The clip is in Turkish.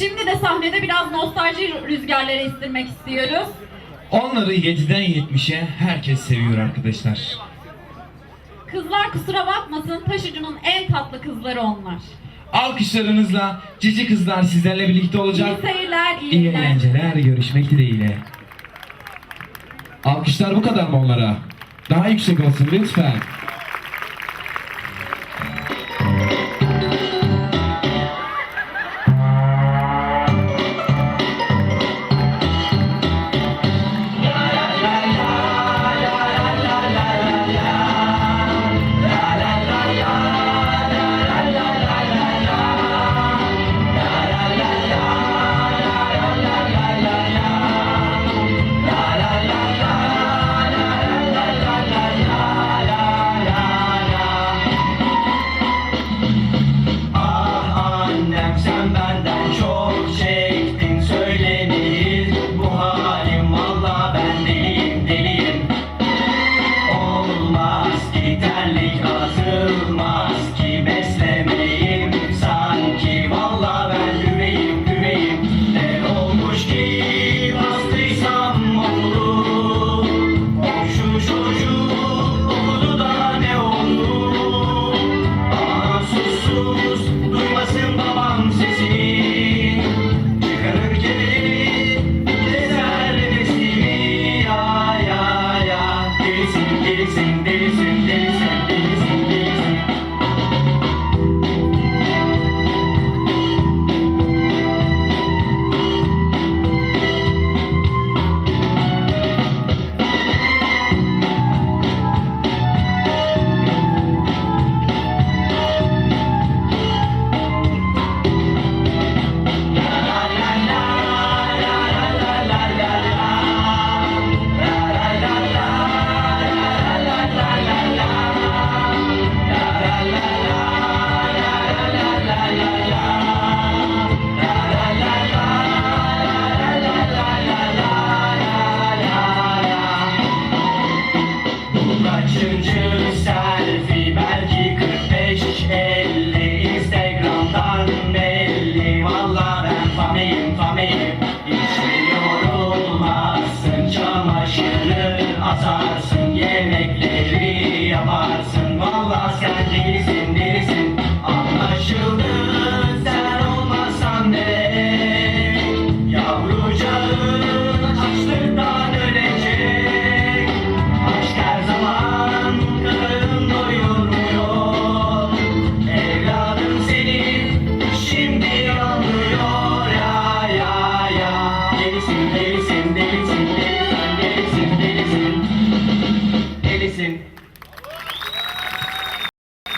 Şimdi de sahnede biraz nostalji rüzgarları estirmek istiyoruz. Onları 7'den 70'e herkes seviyor arkadaşlar. Kızlar kusura bakmasın taşıcının en tatlı kızları onlar. Alkışlarınızla cici kızlar sizlerle birlikte olacak. İyi seyirler, iyi İyi eğlenceler, görüşmek dileğiyle. Alkışlar bu kadar mı onlara? Daha yüksek olsun lütfen. amazing this. Kaçıncı selfie belki 45 50 Instagram'dan belli. Valla ben fameyim fameyim Hiç yorulmazsın çamaşırı asarsın Yemekleri